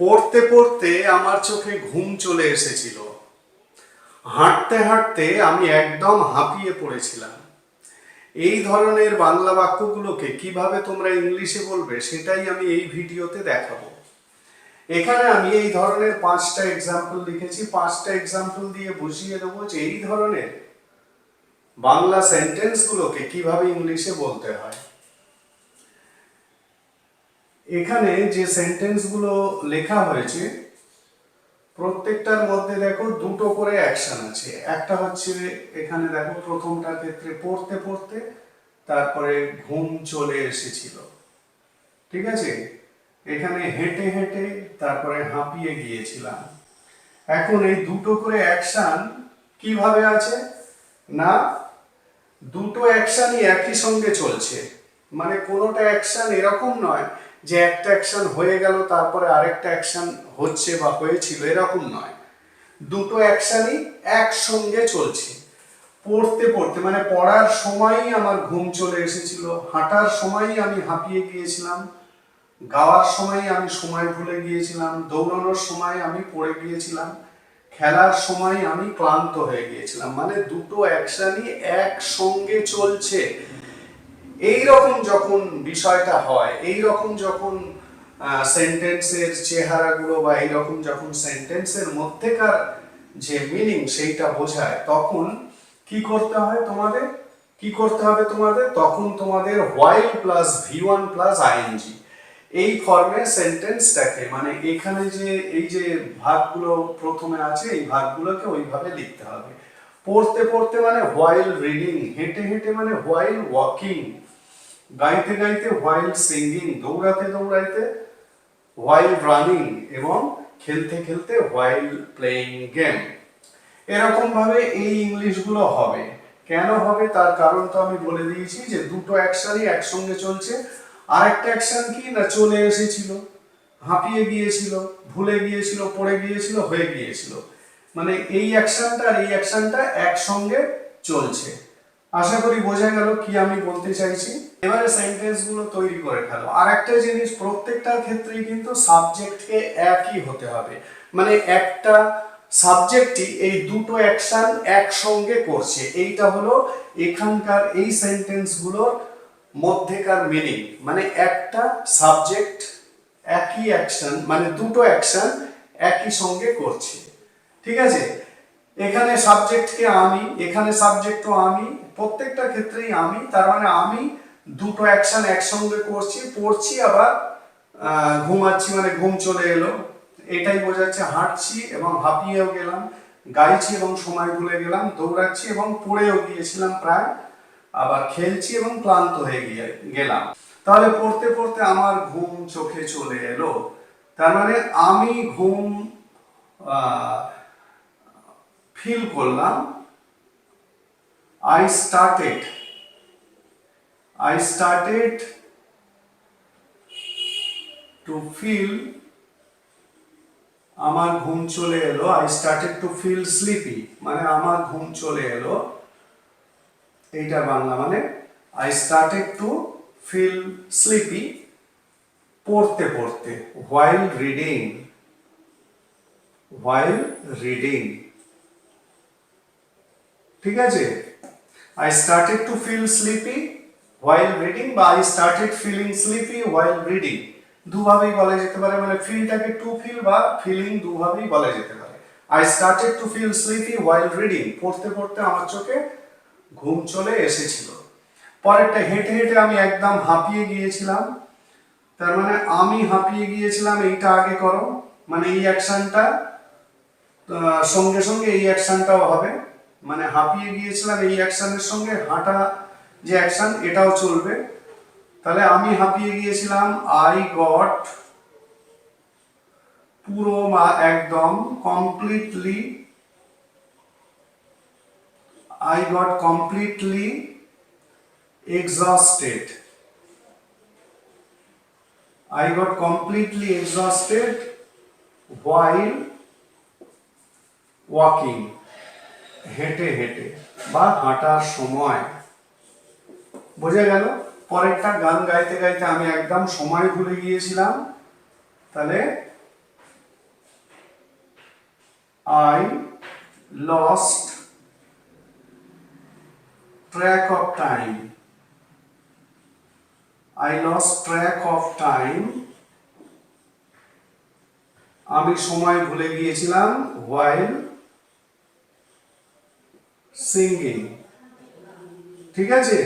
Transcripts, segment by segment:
পড়তে পড়তে আমার চোখে ঘুম চলে এসেছিল। হাঁটতে হাঁটতে আমি একদম হাঁপিয়ে পড়েছিলাম। এই ধরনের বাংলা বাক্যগুলোকে কীভাবে তোমরা ইংলিশে বলবে সেটাই আমি এই ভিডিওতে দেখাবো। এখানে আমি এই ধরনের পাঁচটা এক্সাম্পল লিখেছি। পাঁচটা এক্সাম্পল দিয়ে বুঝিয়ে দেবো যে এই ধরনের বাংলা সেন্টেন্সগুলোকে কীভাবে ইংলিশে বলতে হয়। এখানে যে সেন্টেন্সগুলো লেখা হয়েছে, প্রত্যেকটার মধ্যে দেখো দুটো করে অ্যাকশন আছে। একটা হচ্ছে এখানে দেখো প্রথমটার ক্ষেত্রে পড়তে পড়তে, তারপরে ঘুম চলে এসেছিল। ঠিক আছে? এখানে হেঁটে হেঁটে তারপরে হাঁপিয়ে গিয়েছিলাম। এখন এই দুটো করে অ্যাকশন কীভাবে আছে? না, দুটো অ্যাকশনই একই সঙ্গে চলছে। মানে কোনোটা অ্যাকশন এরকম নয় যে একটা অ্যাকশন হয়ে গেল, তারপরে আরেকটা অ্যাকশন হচ্ছে বা হয়েছিল, এরকম নয়। দুটো অ্যাকশনই একসঙ্গে চলছে। পড়তে পড়তে মানে পড়ার সময়ই আমার ঘুম চলে এসেছিল, হাঁটার সময়ই আমি হাঁপিয়ে গিয়েছিলাম, গাওয়ার সময় আমি সময় ভুলে গিয়েছিলাম, দৌড়ানোর সময় আমি পড়ে গিয়েছিলাম, খেলার সময় আমি ক্লান্ত হয়ে গিয়েছিলাম। মানে দুটো অ্যাকশনই একসঙ্গে চলছে। এই রকম যখন বিষয়টা হয় এই রকম যখন সেন্টেন্সের চেহারাগুলো বা এই রকম যখন সেন্টেন্সের মধ্যেকার যে মিনিং সেইটা বোঝায়, তখন কি করতে হয় তোমাদের? কি করতে হবে তোমাদের? তখন তোমাদের while plus V one plus ING এই ফর্মে সেন্টেন্সটাকে মানে এখানে যে, এই যে ভাগগুলো প্রথমে আছে, এই ভাগগুলোকে ওইভাবে লিখতে হবে। পড়তে পড়তে মানে হোয়াইল রিডিং হেঁটে হেঁটে মানে হোয়াইল ওয়াকিং গাইতে গাইতে হোয়াইল সিঙ্গিং দৌড়াতে দৌড়াইতে হোয়াইল রানিং এবং খেলতে খেলতে হোয়াইল প্লেইং গেম এরকম ভাবে এই ইংলিশগুলো হবে। কেন হবে তার কারণ তো আমি বলে দিয়েছি যে দুটো অ্যাকশনই একসঙ্গে চলছে। আরেকটা অ্যাকশন কি? না চলে এসেছিল, হাঁপিয়ে গিয়েছিল, ভুলে গিয়েছিল, পড়ে গিয়েছিল, হয়ে গিয়েছিল। মানে এই অ্যাকশনটা আর এই অ্যাকশনটা একসঙ্গে চলছে। আশা করি বোঝা গেল কি আমি বলতে চাইছি। এবারে সেন্টেন্সগুলো তৈরি করে ফেলো। আর একটা জিনিস প্রত্যেকটার ক্ষেত্রেই কিন্তু সাবজেক্টকে একই হতে হবে। মানে একটা সাবজেক্টই এই দুটো অ্যাকশন একসঙ্গে করছে। এইটা হলো এখানকার এই সেন্টেন্সগুলোর মধ্যেকার মিনিং মানে একটা সাবজেক্ট একই অ্যাকশন মানে দুটো অ্যাকশন একই সঙ্গে করছে। ঠিক আছে? এখানে সাবজেক্টকে আমি, এখানে সাবজেক্টও আমি, প্রত্যেকটা ক্ষেত্রেই আমি, তার মানে আমি দুটো অ্যাকশন একসঙ্গে করছি, পড়ছি আবার ঘুমাচ্ছি মানে ঘুম চলে এলো। এটাই বোঝাচ্ছে হাঁটছি এবং হাঁপিয়েও গেলাম, গাইছি এবং সময় ভুলে গেলাম, দৌড়াচ্ছি এবং পড়েও গিয়েছিলাম প্রায়, আবার খেলছি এবং ক্লান্ত হয়ে গিয়ে, গেলাম। তাহলে পড়তে পড়তে আমার ঘুম চোখে চলে এলো। তার মানে আমি ঘুম ফিল করলাম I started I started to feel আমার ঘুম চলে এলো I started to feel sleepy মানে আমার ঘুম চলে এলো। এইটা বাংলা মানে I started to feel sleepy পড়তে পড়তে হোয়াইল রিডিং হোয়াইল রিডিং ঠিক আছে? I started to feel sleepy while reading বা I started feeling sleepy while reading দুভাবেই বলা যেতে পারে মানে ফিলটাকে টু ফিল বা ফিলিং দুভাবেই বলা যেতে পারে। I started to feel sleepy while reading পড়তে পড়তে আমার চোখে ঘুম চলে এসেছিল। পরেরটা হেঁটে হেঁটে আমি একদম হাঁপিয়ে গিয়েছিলাম। তার মানে আমি হাঁপিয়ে গিয়েছিলাম, এইটা আগে করো। মানে এই অ্যাকশনটা সঙ্গে সঙ্গে এই অ্যাকশনটাও হবে। মানে হাঁপিয়ে গিয়েছিলাম এই অ্যাকশনের সঙ্গে, হাঁটা যে অ্যাকশন, এটাও চলবে তাহলে আমি হাঁপিয়ে গিয়েছিলাম আই গট পুরো বা একদম completely I got completely exhausted. I got completely exhausted while walking. হেঁটে হেঁটে বা হাঁটার সময়। বোঝা গেল? পরেরটা গান গাইতে গাইতে আমি একদম সময় ভুলে গিয়েছিলাম। তাহলে I lost track of time. I lost track of time. আমি সময় ভুলে গিয়েছিলাম হোয়াইল সিঙ্গিং ঠিক আছে?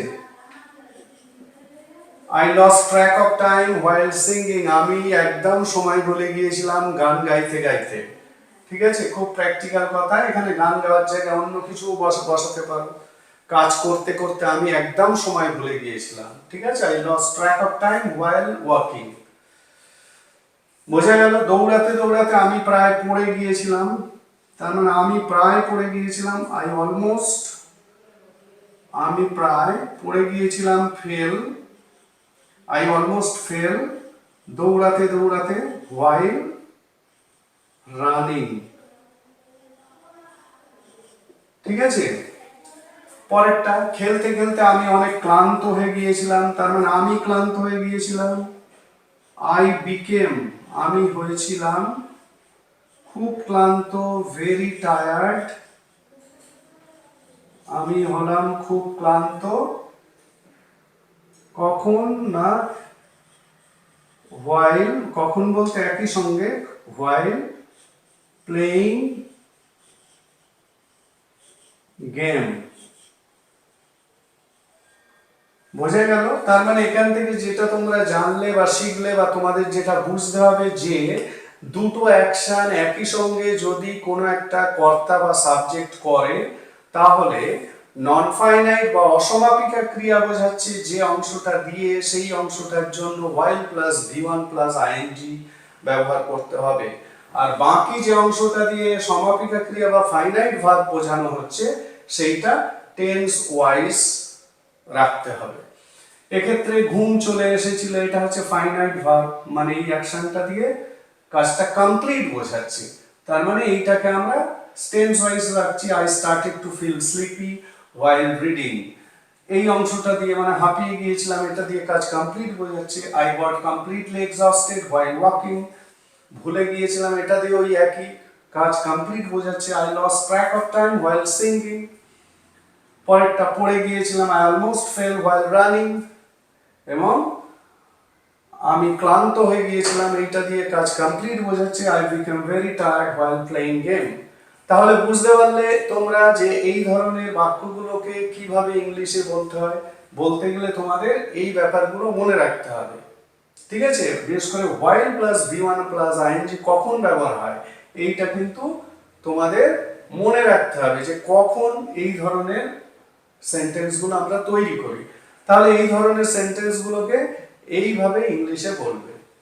I lost track of time while singing আমি একদম সময় ভুলে গিয়েছিলাম গান গাইতে গাইতে। ঠিক আছে? খুব প্র্যাকটিক্যাল কথা। এখানে গান গাওয়ার জায়গায় অন্য কিছু বসা বসাতে পারো। কাজ করতে করতে আমি একদম সময় ভুলে গিয়েছিলাম। ঠিক আছে? I lost track of time while walking বোঝা গেল? দৌড়াতে দৌড়াতে আমি প্রায় পড়ে গিয়েছিলাম। তার মানে আমি প্রায় পড়ে গিয়েছিলাম আই অলমোস্ট আমি প্রায় পড়ে গিয়েছিলাম ফেল আই অলমোস্ট ফেল দৌড়াতে দৌড়াতে হোয়াইল রানিং ঠিক আছে? পরেরটা, খেলতে খেলতে আমি অনেক ক্লান্ত হয়ে গিয়েছিলাম তার মানে আমি ক্লান্ত হয়ে গিয়েছিলাম। আই বিকেম আমি হয়েছিলাম খুব ক্লান্ত ভেরি টায়ার্ড আমি হলাম খুব ক্লান্ত। কখন না হোয়াইল কখন বলতে একই সঙ্গে হোয়াইল প্লেইং গেম বোঝা গেল? তার মানে এখান থেকে যেটা তোমরা জানলে বা শিখলে বা তোমাদের যেটা বুঝতে হবে যে দুটো অ্যাকশন একই সঙ্গে যদি কোনো একটা কর্তা বা সাবজেক্ট করে, তাহলে নন ফাইনাইট বা অসমাপিকা ক্রিয়া বোঝাচ্ছে যে অংশটা দিয়ে সেই অংশটার জন্য while plus V one plus I N G ব্যবহার করতে হবে। আর বাকি যে অংশটা দিয়ে সমাপিকা ক্রিয়া বা ফাইনাইট ভার্ব বোঝানো হচ্ছে, সেইটা টেন্স ওয়াইজ রাখতে হবে। এক্ষেত্রে ঘুম চলে এসেছিল, এটা হচ্ছে ফাইনাইট ভার্ব মানে এই অ্যাকশনটা দিয়ে কাজটা কমপ্লিট বোঝাচ্ছি। তার মানে এইটাকে আমরা টেন্স ওয়াইজ রাখছি I started to feel sleepy while reading এই অংশটা দিয়ে মানে হাঁপিয়ে গিয়েছিলাম, এটা দিয়ে কাজ কমপ্লিট বোঝাচ্ছে। I got completely exhausted while walking ভুলে গিয়েছিলাম, এটা দিয়ে ওই একই কাজ কমপ্লিট বোঝাচ্ছে। I lost track of time while singing পরেরটা পড়ে গিয়েছিলাম I almost fell while running এবং আমি ক্লান্ত হয়ে গিয়েছিলাম, এইটা দিয়ে কাজ কমপ্লিট বোঝাচ্ছে I became very tired while playing game তাহলে বুঝতে পারলে তোমরা যে এই ধরনের বাক্যগুলোকে কীভাবে ইংলিশে বলতে হয়, বলতে গেলে তোমাদের এই ব্যাপারগুলো মনে রাখতে হবে। ঠিক আছে? বিশেষ করে while plus V one plus I N G কখন ব্যবহার হয়, এইটা কিন্তু তোমাদের মনে রাখতে হবে যে কখন এই ধরনের সেন্টেন্সগুলো আমরা তৈরি করি। তাহলে এই ধরনের সেন্টেন্সগুলোকে এইভাবে ইংলিশে বলবে।